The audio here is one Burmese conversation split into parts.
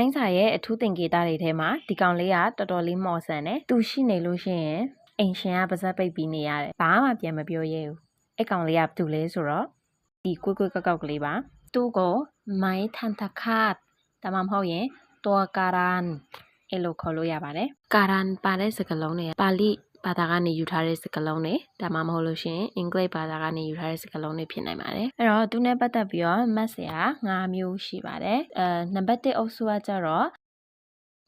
ထိုင်းစာရဲ့အထူးသင်္ကေတတွေထဲမှာဒီကောင်လေးကတော်တော်လေးမော်ဆန်တယ်သူရှိနေလို့ရှိရင်အိမ်ရှင်ကပါဇက်ပိတ်ပြီးနေရတယ်ဘာမှပြန်မပြောရဲဘူးအဲ့ကောင်လေးကသူလဲဆိုတော့ဒီကွေ့ကွေ့ကောက်ကောက်ကလေးပါသူ့ကိုမိုင်းထန်တခတ်ဒါမှမဟုတ်ရင်တောကာရန်အဲ့လိုခေါ်လို့ရပါတယ်ကာရန်ပါတဲ့စကားလုံးတွေကပါဠိ ဘာသာကနေယူထားတဲ့စကားလုံးတွေဒါမှမဟုတ်လို့ရှိရင်အင်္ဂလိပ်ဘာသာကနေယူထားတဲ့စကားလုံးတွေဖြစ်နိုင်ပါတယ်အဲ့တော့သူနဲ့ပတ်သက်ပြီးတော့မတ်စရာ၅မျိုးရှိပါတယ်အဲနံပါတ်1အုပ်စုကကြတော့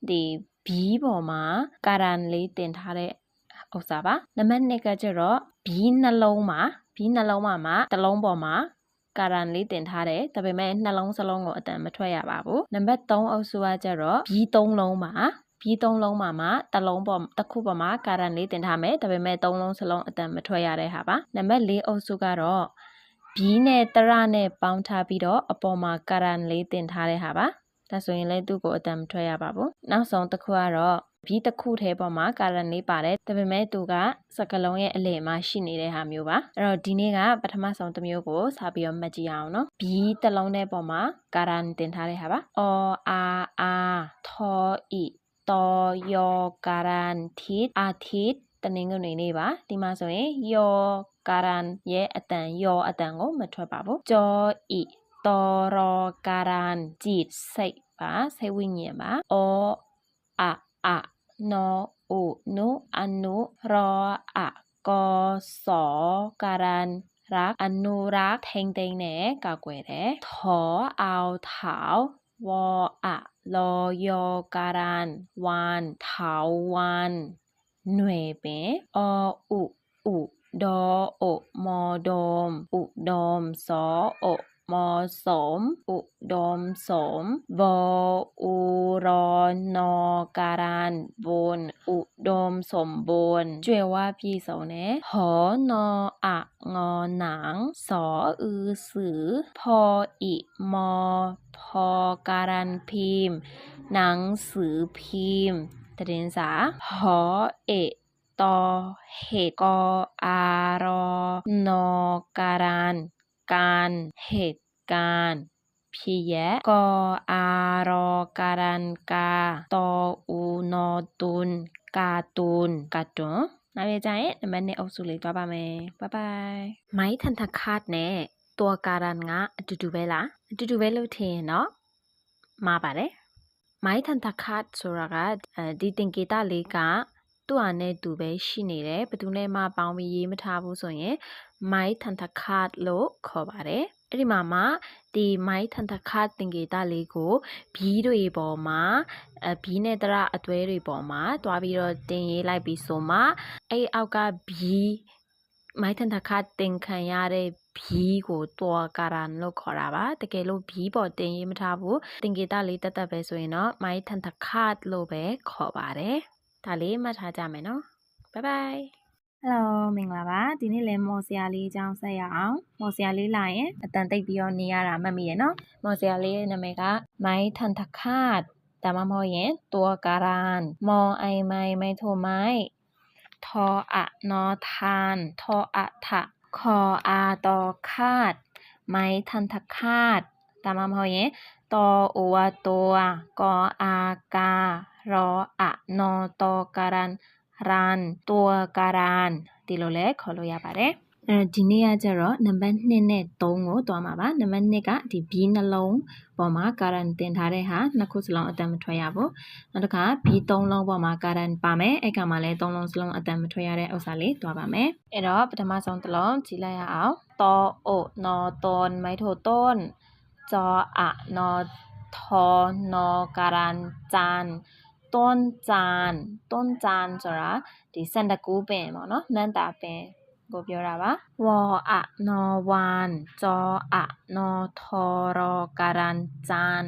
ဒီဘီပေါ်မှာကာရန်လေးတင်ထားတဲ့ဥစ္စာပါနံပါတ်2ကကြတော့ဘီနှလုံးမှာဘီနှလုံးမှာမှာတစ်လုံးပေါ်မှာကာရန်လေးတင်ထားတယ်ဒါပေမဲ့နှလုံးစလုံးကိုအတန်မထွက်ရပါဘူးနံပါတ်3အုပ်စုကကြတော့ဘီ3လုံးမှာ ဘီ3လုံးမှာမှာတစ်လုံးပေါ်တစ်ခုပေါ်မှာကာရန်လေးတင်ထားမယ်ဒါပေမဲ့3လုံးစလုံးအတန်မထွက်ရတဲ့ဟာပါနံပါတ်4အုပ်စုကတော့ဘီနဲ့တရနဲ့ပေါင်းထားပြီးတော့အပေါ်မှာကာရန်လေးတင်ထားတဲ့ဟာပါဒါဆိုရင်လည်းသူ့ကိုအတန်မထွက်ရပါဘူးနောက်ဆုံးတစ်ခုကတော့ဘီတစ်ခုထဲပေါ်မှာကာရန်လေးပါတယ်ဒါပေမဲ့သူကစကလုံးရဲ့အလယ်မှာရှိနေတဲ့ဟာမျိုးပါအဲ့တော့ဒီနေ့ကပထမဆုံးတစ်မျိုးကိုစပြီးတော့မှတ်ကြည့်အောင်နော်ဘီတစ်လုံးထဲပေါ်မှာကာရန်တင်ထားတဲ့ဟာပါအော်အာအာထောဤ တောယောကာရန်ထိအာထိတနင်္ဂနွေနေ့ပါဒီမှာဆိုရင်ယောကာရန်ရဲ့အတန်ယောအတန်ကိုမထွက်ပါဘူးကြောဤတော်ရောကာရန်จิตစိတ်ပါစိတ်ဝိညာဉ်ပါအော်အာอะนออุนุอนุรออะกอสอการันรักอนุรักษ์ထိန်သိမ်းတယ်ကောက်ွယ်တယ်ထောအောင်ထောင်วออะ ลอยอการันวานเถาวันหน่วยเปออุอุดอโอมอดอมอุดอมสอโอ มสม อุดมสมบอุรนอการันบนอุดมสมบูรณ์ช่วยว่าพี่เสาเนะหอนออะงอหนัง สออือสือ พออิมอ พอการันพิมพ์ หนังสือพิมพ์ตรีนสาหอเอะตอเหตุกออารอนอการัน การเหตุการณ์ဖြစ်ရက်ကောအာရောကာရန်ကာတောဦးနောတွန်ကာတွန်ကာတွန်နောက်ရကြရင်နံပါတ်2အုပ်စုလေးသွားပါမယ်ဘိုင်ဘိုင်မိုင်းထန်ထခတ်နဲ့ตัวการันကအတူတူပဲလားအတူတူပဲလို့ထင်ရင်တော့မှားပါတယ်မိုင်းထန်ထခတ်ဆိုတာကအဲဒီတင်ကေတလေးကသူ့ဟာနဲ့သူပဲရှိနေတယ်ဘယ်သူနဲ့မှပေါင်းပြီးရေးမထားဘူးဆိုရင် မိုင်းထန်ထခတ်လို့ခေါ်ပါတယ်အဲ့ဒီမှာမှဒီမိုင်းထန်တခတင်ကေတလေးကိုဘီးတွေပေါ်မှာအဘီးနဲ့တရအသွဲတွေပေါ်မှာတွားပြီးတော့တင်ရေးလိုက်ပြီးဆိုမှအဲ့အောက်ကဘီးမိုင်းထန်တခတင်ခံရတဲ့ဘီးကိုတွာကာရန်လို့ခေါ်တာပါတကယ်လို့ဘီးပေါ်တင်ရေးမထားဘူးတင်ကေတလေးတက်တက်ပဲဆိုရင်တော့မိုင်းထန်တခလို့ပဲခေါ်ပါတယ်ဒါလေးမှတ်ထားကြမယ်နော်ဘိုင်ဘိုင် ဟယ်လိုမင်္ဂလာပါဒီနေ့လည်းမော်ဆရာလေးအကြောင်းဆက်ရအောင်မော်ဆရာလေးလာရင်အတန်တိတ်ပြီးတော့နေရတာမှတ်မိရနော်မော်ဆရာလေးရဲ့နာမည်ကမိုင်းထန်တခတ်ဒါမှမဟုတ်ရင်ตัวการันမော်အိုင်မိုင်မိုင်ထိုမိုင်ทออะนอทานทออะทะคออาตอคาดไม้ทันทคาดဒါမှမဟုတ်ရင်ตอโอวาตัวกออาการออะนอตอการัน run ตัวการันဒီလိုလဲခေါ်လို့ရပါတယ်အဲဒီနေ့ကကျတော့နံပါတ်2နဲ့3ကိုတွားမှာပါနံပါတ်2ကဒီ B နှလုံးပေါ်မှာ current တင်ထားတဲ့ဟာနှစ်ခုစလုံးအတန်မထွက်ရဘူးနောက်တစ်ခါ B 3လုံးပေါ်မှာ current ပါမယ်အဲ့ကမှလည်း3လုံးစလုံးအတန်မထွက်ရတဲ့ဥစ္စာလေးတွားပါမယ်အဲ့တော့ပထမဆုံးတစ်လုံးကြည့်လိုက်ရအောင်တောအိုနော်တွန်မိုက်ထိုต้นจออะนอทอนอการันจาน တွန်းจานတွန်းจานဆိုတာဒီစန္ဒကူးပင်ပေါ့နော်နန္တာပင်ကိုပြောတာပါဝေါ်အနော်ဝမ်จออะนอทอรอการันจาน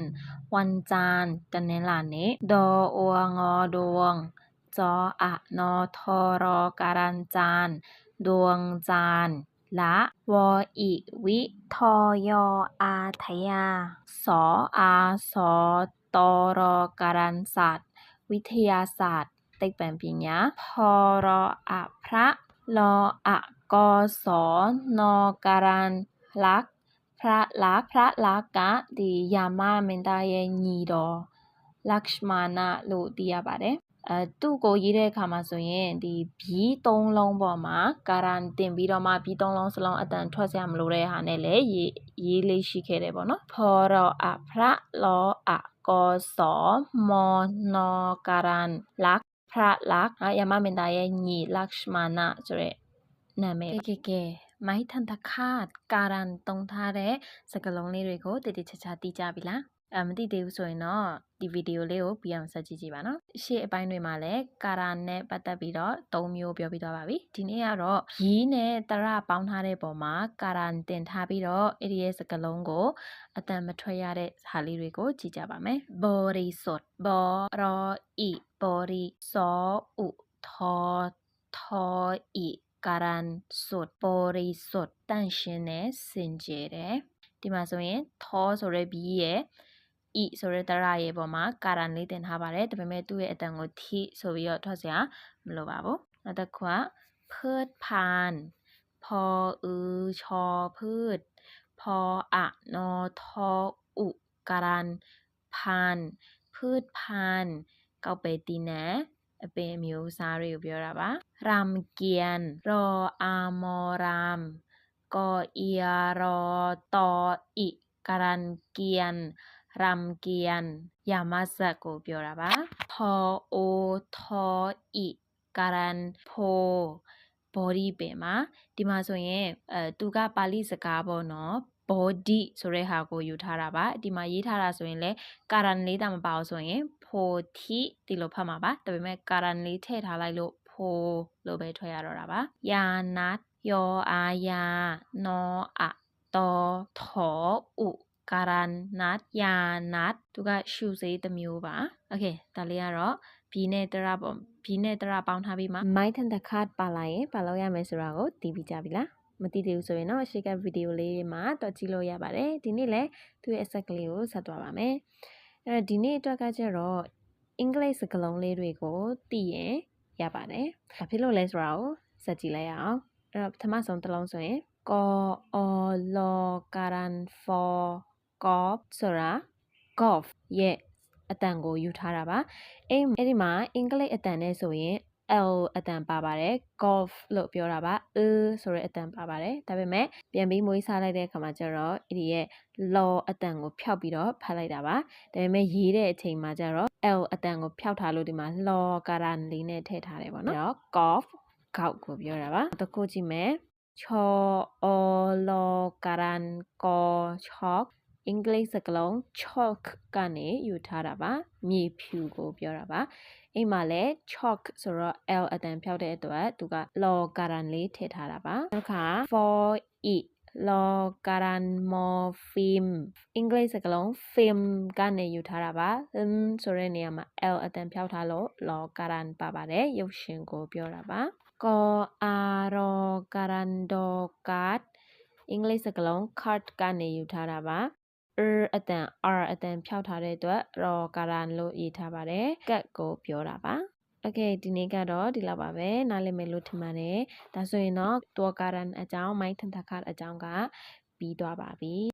วันจานတနင်္လာနေ့ဒေါ်အိုငေါ်ဒวงจออะนอทอรอการันจานดวงจานละวออิวิทอยออาทยาสออาสอตอรอการันสัตว์ วิทยาศาสตร์သိပ္ပံပညာพรอพระลอะกสนการันลักษ์พระลักษ์พระลักษ์ကဒီယာမမင်းသားရဲ့ညီတော် Lakshmana လို့သိရပါတယ်အဲသူ့ကိုရေးတဲ့အခါမှာဆိုရင်ဒီဘီသုံးလုံးပေါ်မှာကာရန်တင်ပြီးတော့မှဘီသုံးလုံးစလုံးအတန်ထွက်စရာမလိုတဲ့ဟာနဲ့လည်းရေးရေးလေးရှိခဲ့တယ်ပေါ့နော်ဖောရအဖရလောအ ကောစောမောနောကာရန်လက်ဖရလက်ယမမင်သားရဲ့ညီ Lakshmana ဆိုတဲ့နာမည်ကဲကဲမိုင်းထန်တခါကာရန်တုံထားတဲ့စကလုံးလေးတွေကိုတည်တည်ချာချာသိကြပြီလား အဲမသိသေးဘူးဆိုရင်တော့ဒီဗီဒီယိုလေးကိုပြန်အောင်ဆက်ကြည့်ကြည့်ပါနော်ရှေ့အပိုင်းတွေမှာလည်းကာရာနဲ့ပတ်သက်ပြီးတော့၃မျိုးပြောပြသွားပါပြီဒီနေ့ကတော့ရီးနဲ့တရပေါင်းထားတဲ့ပုံမှာကာရာတင်ထားပြီးတော့အဲ့ဒီရဲ့စကလုံးကိုအတန်မထွက်ရတဲ့ဟာလေးတွေကိုကြည့်ကြပါမယ်ဘောရီစွတ်ဘောရောဤဘောရီစောဥထောထောဤကာရန်စွတ်ဘောရီစွတ်တန့်ရှင်းတဲ့စင်ကြယ်တယ်ဒီမှာဆိုရင်ထောဆိုတဲ့ဘီရဲ့ e ဆိုတဲ့တရရဲ့ပေါ်မှာကာရန်လေးတင်ထားပါတယ်ဒါပေမဲ့သူ့ရဲ့အတန်ကို t ဆိုပြီးတော့ထွက်စရာမလိုပါဘူးနောက်တစ်ခုကเพิดพานพออือชอพืช พออะนอทออุการันพานพืชพานကောက်ပဲတီးနဲ့အပင်မျိုးစားတွေကိုပြောတာပါရမ်เกียนรออาโมรามกอเอียรอ ရမ်ကီယန်ယာမဇတ်ကိုပြောတာပါ။ထောအိုထောအီကာရန်ဖို body ပင်မှာဒီမှာဆိုရင်အဲသူကပါဠိစကားပေါ့နော် body ဆိုတဲ့ဟာကိုယူထားတာပါဒီမှာရေးထားတာဆိုရင်လဲကာရန်လေးတာမပါအောင်ဆိုရင် photi ဒီလိုဖတ်မှာပါဒါပေမဲ့ကာရန်လေးထည့်ထားလိုက်လို့ pho လို့ပဲထွက်ရတော့တာပါယာနာယောအာယာနောအတောထောဥ ကာရန်နတ်ယာနတ်သူကရှူစေးတစ်မျိုးပါโอเคဒါလေးကတော့ဘီနဲ့တရပေါ့ဘီနဲ့တရပေါင်းထားပြီးမှမိုင်းထန်တခတ်ပါလာရင်ပါလို့ရမယ်ဆိုတာကိုသိပြီးကြပြီလားမသိသေးဘူးဆိုရင်တော့ရှေ့ကဗီဒီယိုလေးတွေမှာတော့ကြည့်လို့ရပါတယ်ဒီနေ့လည်းသူ့ရဲ့အဆက်ကလေးကိုဆက်သွားပါမယ်အဲ့တော့ဒီနေ့အတွက်ကကျတော့အင်္ဂလိပ်စကားလုံးလေးတွေကိုသိရင်ရပါတယ်ဘာဖြစ်လို့လဲဆိုတာကိုဆက်ကြည့်လိုက်ရအောင်အဲ့တော့ပထမဆုံးတစ်လုံးဆိုရင်ကောအော်လောကာရန်ဖော golf ဆိုတာ golf ရဲ့အတန်ကိုယူထားတာပါအဲ့အဲ့ဒီမှာအင်္ဂလိပ်အတန်နဲ့ဆိုရင် L အတန်ပါပါတယ် golf လို့ပြောတာပါ e ဆိုတဲ့အတန်ပါပါတယ်ဒါပေမဲ့ပြန်ပြီးမွေးစားလိုက်တဲ့အခါမှာကျတော့အဲ့ဒီရဲ့ law အတန်ကိုဖျောက်ပြီးတော့ဖတ်လိုက်တာပါဒါပေမဲ့ရေးတဲ့အချိန်မှာကျတော့ L အတန်ကိုဖျောက်ထားလို့ဒီမှာ law ကာရန်လေးနဲ့ထည့်ထားတယ်ပေါ့နော်အဲ့တော့ golf ကောက်ကိုပြောတာပါတခုကြည့်မယ်ချောအော်လောကာရန်ကောချော့ အင်္ဂလိပ်စကားလုံး chalk ကနေယူထားတာပါမြေဖြူကိုပြောတာပါအိမ်မှာလည်း chalk ဆိုတော့ l အတန်ဖြောက်တဲ့အတွက်သူက law garan လေးထည့်ထားတာပါနောက်တစ်ခါ for it law garan morpheme အင်္ဂလိပ်စကားလုံး film ကနေယူထားတာပါ um ဆိုတဲ့နေရာမှာ l အတန်ဖြောက်ထားလို့ law garan ပါပါတယ်ရုပ်ရှင်ကိုပြောတာပါကောအာရောကာရန်ဒိုကတ်အင်္ဂလိပ်စကားလုံး card ကနေယူထားတာပါ r အတန် r အတန်ဖြောက်ထားတဲ့အတွက် raw karan လို့ရေးထားပါတယ်ကတ်ကိုပြောတာပါโอเคဒီနေ့ကတော့ဒီလောက်ပါပဲနားလည်မယ်လို့ထင်ပါတယ်ဒါဆိုရင်တော့ตัว karan အကြောင်း mind ထန်ထခတ်အကြောင်းကပြီးသွားပါပြီ